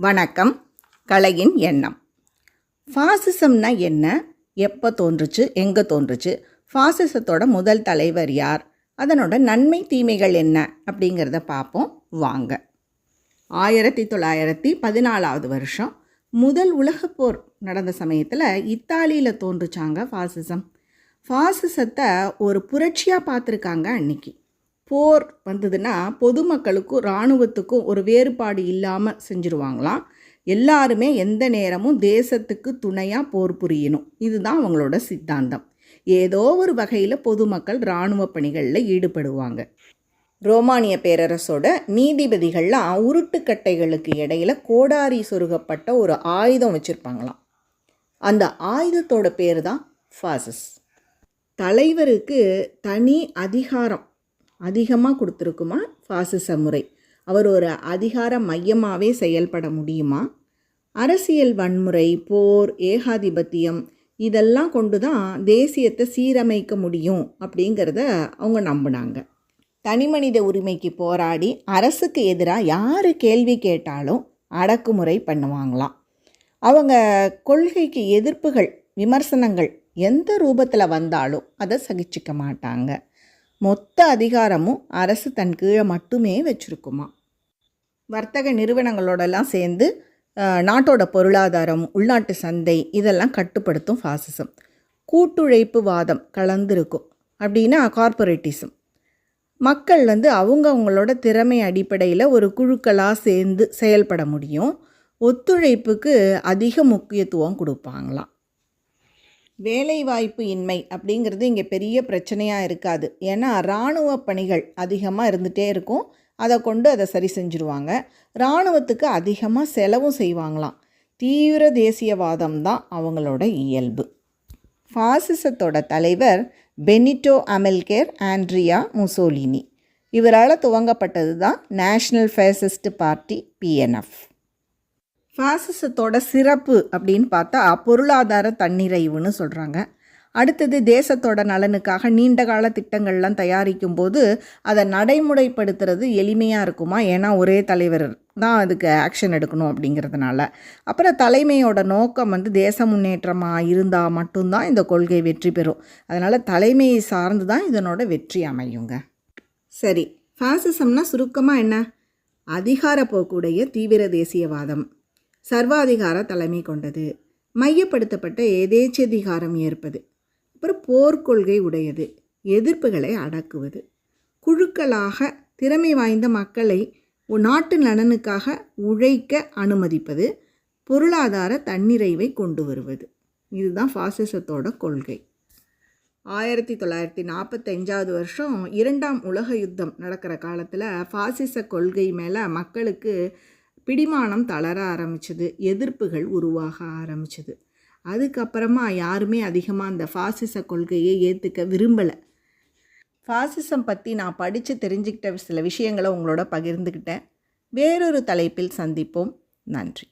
வணக்கம். கலையின் எண்ணம். ஃபாசிசம்னா என்ன? எப்போ தோன்றுச்சு? எங்கே தோன்றுச்சு? ஃபாசிசத்தோட முதல் தலைவர் யார்? அதனோட நன்மை தீமைகள் என்ன? அப்படிங்கிறத பார்ப்போம் வாங்க. ஆயிரத்தி தொள்ளாயிரத்தி பதினாலாவது வருஷம். முதல் உலகப்போர் நடந்த சமயத்தில் இத்தாலியில் தோன்றுச்சாங்க ஃபாசிசம். ஃபாசிசத்தை ஒரு புரட்சியாக பார்த்துருக்காங்க அன்னைக்கு. போர் வந்ததுன்னா பொதுமக்களுக்கும் இராணுவத்துக்கும் ஒரு வேறுபாடு இல்லாமல் செஞ்சுருவாங்களாம். எல்லாருமே எந்த நேரமும் தேசத்துக்கு துணையாக போர் புரியணும். இதுதான் அவங்களோட சித்தாந்தம். ஏதோ ஒரு வகையில் பொதுமக்கள் இராணுவ பணிகளில் ஈடுபடுவாங்க. ரோமானிய பேரரசோட நீதிபதிகள்லாம் உருட்டுக்கட்டைகளுக்கு இடையில் கோடாரி சொருகப்பட்ட ஒரு ஆயுதம் வச்சுருப்பாங்களாம். அந்த ஆயுதத்தோட பேர் தான் ஃபாசிஸ். தலைவருக்கு தனி அதிகாரம். அதிகமாக கொடுத்துருக்குமா? ஃபாசிச முறை. அவர் ஒரு அதிகார மையமாகவே செயல்பட முடியுமா? அரசியல் வன்முறை போர் ஏகாதிபத்தியம் இதெல்லாம் கொண்டு தான் தேசியத்தை சீரமைக்க முடியும் அப்படிங்கிறத அவங்க நம்பினாங்க. தனிமனித உரிமைக்கு போராடி அரசுக்கு எதிராக யார் கேள்வி கேட்டாலும் அடக்குமுறை பண்ணுவாங்களாம். அவங்க கொள்கைக்கு எதிர்ப்புகள் விமர்சனங்கள் எந்த ரூபத்தில் வந்தாலும் அதை சகிச்சிக்க மாட்டாங்க. மொத்த அதிகாரமும் அரசு தன் கீழே மட்டுமே வச்சுருக்குமா? வர்த்தக நிறுவனங்களோடலாம் சேர்ந்து நாட்டோட பொருளாதாரம் உள்நாட்டு சந்தை இதெல்லாம் கட்டுப்படுத்தும் ஃபாசிசம் கூட்டுழைப்பு வாதம் கலந்துருக்கும் அப்படின்னா கார்பரேட்டிசம் மக்கள் வந்து அவங்க அவங்களோட திறமை அடிப்படையில் ஒரு குழுக்களாக சேர்ந்து செயல்பட முடியும். ஒத்துழைப்புக்கு அதிக முக்கியத்துவம் கொடுப்பாங்களாம். வேலைவாய்ப்பு இன்மை அப்படிங்கிறது இங்கே பெரிய பிரச்சனையாக இருக்காது. ஏன்னா இராணுவ பணிகள் அதிகமாக இருந்துகிட்டே இருக்கும். அதை கொண்டு அதை சரி செஞ்சுருவாங்க. இராணுவத்துக்கு அதிகமாக செலவும் செய்வாங்களாம். தீவிர தேசியவாதம் தான் அவங்களோட இயல்பு. ஃபாசிசத்தோட தலைவர் பெனிட்டோ அமெல்கேர் ஆண்ட்ரியா முசோலினி. இவரால் துவங்கப்பட்டது தான் நேஷ்னல் ஃபேசிஸ்ட் பார்ட்டி பிஎன்எஃப் ஃபாசிசத்தோட சிறப்பு அப்படின்னு பார்த்தா பொருளாதார தன்னிறைவுன்னு சொல்கிறாங்க அடுத்தது தேசத்தோட நலனுக்காக நீண்ட கால திட்டங்கள்லாம் தயாரிக்கும் போது அதை நடைமுறைப்படுத்துறது எளிமையாக இருக்குமா? ஏன்னா ஒரே தலைவர் தான் அதுக்கு ஆக்ஷன் எடுக்கணும் அப்படிங்கிறதுனால. அப்புறம் தலைமையோட நோக்கம் வந்து தேச முன்னேற்றமாக இருந்தால் மட்டும்தான் இந்த கொள்கை வெற்றி பெறும். அதனால் தலைமையை சார்ந்து தான் இதனோட வெற்றி அமையுங்க. சரி ஃபாசிசம்னா சுருக்கமாக என்ன? அதிகார போக்குடைய தீவிர தேசியவாதம். சர்வாதிகார தலைமை கொண்டது. மையப்படுத்தப்பட்ட எதேச்சதிகாரம் ஏற்பது. அப்புறம் போர்க்கொள்கை உடையது. எதிர்ப்புகளை அடக்குவது. குழுக்களாக திறமை வாய்ந்த மக்களை நாட்டு நலனுக்காக உழைக்க அனுமதிப்பது. பொருளாதார தன்னிறைவை கொண்டு வருவது. இதுதான் ஃபாசிசத்தோட கொள்கை. ஆயிரத்தி தொள்ளாயிரத்தி நாற்பத்தஞ்சாவது வருஷம் இரண்டாம் உலக யுத்தம் நடக்கிற காலத்தில் ஃபாசிச கொள்கை மேலே மக்களுக்கு பிடிமானம் தளர ஆரம்பிச்சது எதிர்ப்புகள் உருவாக ஆரம்பிச்சது. அதுக்கப்புறமா யாருமே அதிகமாக அந்த ஃபாசிச கொள்கையை ஏற்றுக்க விரும்பலை. ஃபாசிசம் பற்றி நான் படித்து தெரிஞ்சுக்கிட்ட சில விஷயங்களை உங்களோட பகிர்ந்துக்கிட்டேன் வேறொரு தலைப்பில் சந்திப்போம். நன்றி.